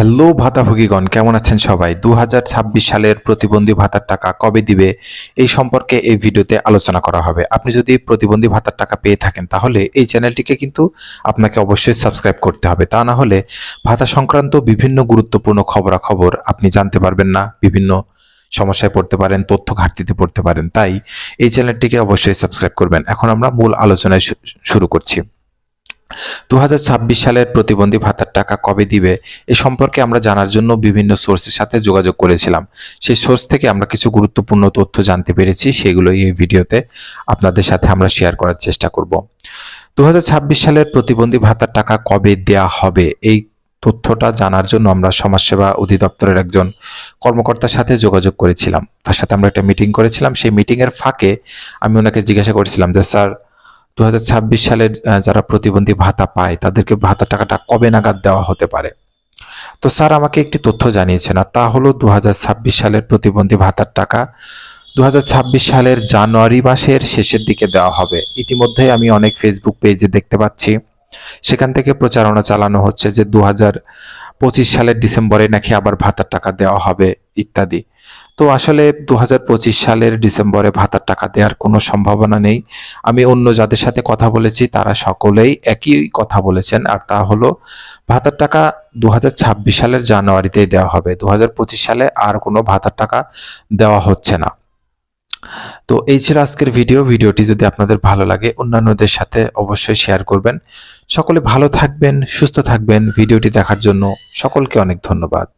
Hello ভাতাভোগীগণ, কেমন আছেন সবাই? দু হাজার ছাব্বিশ সালের প্রতিবন্ধী ভাতার টাকা কবে দিবে? এই সম্পর্কে এই ভিডিওতে আলোচনা করা হবে। আপনি যদি প্রতিবন্ধী ভাতার টাকা পেয়ে থাকেন, তাহলে এই চ্যানেলটিকে কিন্তু আপনাকে অবশ্যই সাবস্ক্রাইব করতে হবে। তা না হলে ভাতা সংক্রান্ত বিভিন্ন গুরুত্বপূর্ণ খবরাখবর আপনি জানতে পারবেন না, বিভিন্ন সমস্যায় পড়তে পারেন, তথ্য ঘাটতিতে পড়তে পারেন। তাই এই চ্যানেলটিকে অবশ্যই সাবস্ক্রাইব করবেন। এখন আমরা মূল আলোচনায় শুরু করছি। দু হাজার ছাব্বিশ সালের প্রতিবন্ধী ভাতার টাকা কবে দিবে, এ সম্পর্কে আমরা জানার জন্য বিভিন্ন সোর্সের সাথে যোগাযোগ করেছিলাম। সেই সোর্স থেকে আমরা কিছু গুরুত্বপূর্ণ তথ্য জানতে পেরেছি সেগুলো এই ভিডিওতে আপনাদের সাথে আমরা শেয়ার করার চেষ্টা করব। দু হাজার ছাব্বিশ সালের প্রতিবন্ধী ভাতার টাকা কবে দেয়া হবে, এই তথ্যটা জানার জন্য আমরা সমাজসেবা অধিদপ্তরের একজন কর্মকর্তার সাথে যোগাযোগ করেছিলাম। তার সাথে আমরা একটা মিটিং করেছিলাম। সেই মিটিংয়ের ফাঁকে আমি ওনাকে জিজ্ঞাসা করেছিলাম যে, স্যার দু হাজার ছাব্বিশ সালের যারা প্রতিবন্ধী ভাতা পায়, তাদেরকে ভাতা টাকাটা কবে নাগাদ দেওয়া হতে পারে? তো স্যার আমাকে একটি তথ্য জানিয়েছেন, আর তা হলো দু হাজার ছাব্বিশ সালের প্রতিবন্ধী ভাতার টাকা দু হাজার ছাব্বিশ সালের জানুয়ারি মাসের শেষের দিকে দেওয়া হবে। ইতিমধ্যে আমি অনেক ফেসবুক পেজে দেখতে পাচ্ছি। সেখান থেকে প্রচারণা চালানো হচ্ছে যে দু পঁচিশ সালের ডিসেম্বরে নাকি আবার ভাতার টাকা দেওয়া হবে, ইত্যাদি। তো আসলে দু হাজার পঁচিশ সালের ডিসেম্বরে ভাতার টাকা দেওয়ার কোনো সম্ভাবনা নেই। আমি অন্য যাদের সাথে কথা বলেছি, তারা সকলেই একই কথা বলেছেন। আর তা হলো, ভাতার টাকা দু হাজার ছাব্বিশ সালের জানুয়ারিতেই দেওয়া হবে। দু হাজার পঁচিশ সালে আর কোনো ভাতার টাকা দেওয়া হচ্ছে না। তো এই ছিল আজকের ভিডিও। ভিডিওটি যদি আপনাদের ভালো লাগে, অন্যান্যদের সাথে অবশ্যই শেয়ার করবেন। সকলে ভালো থাকবেন, সুস্থ থাকবেন। ভিডিওটি দেখার জন্য সকলকে অনেক ধন্যবাদ।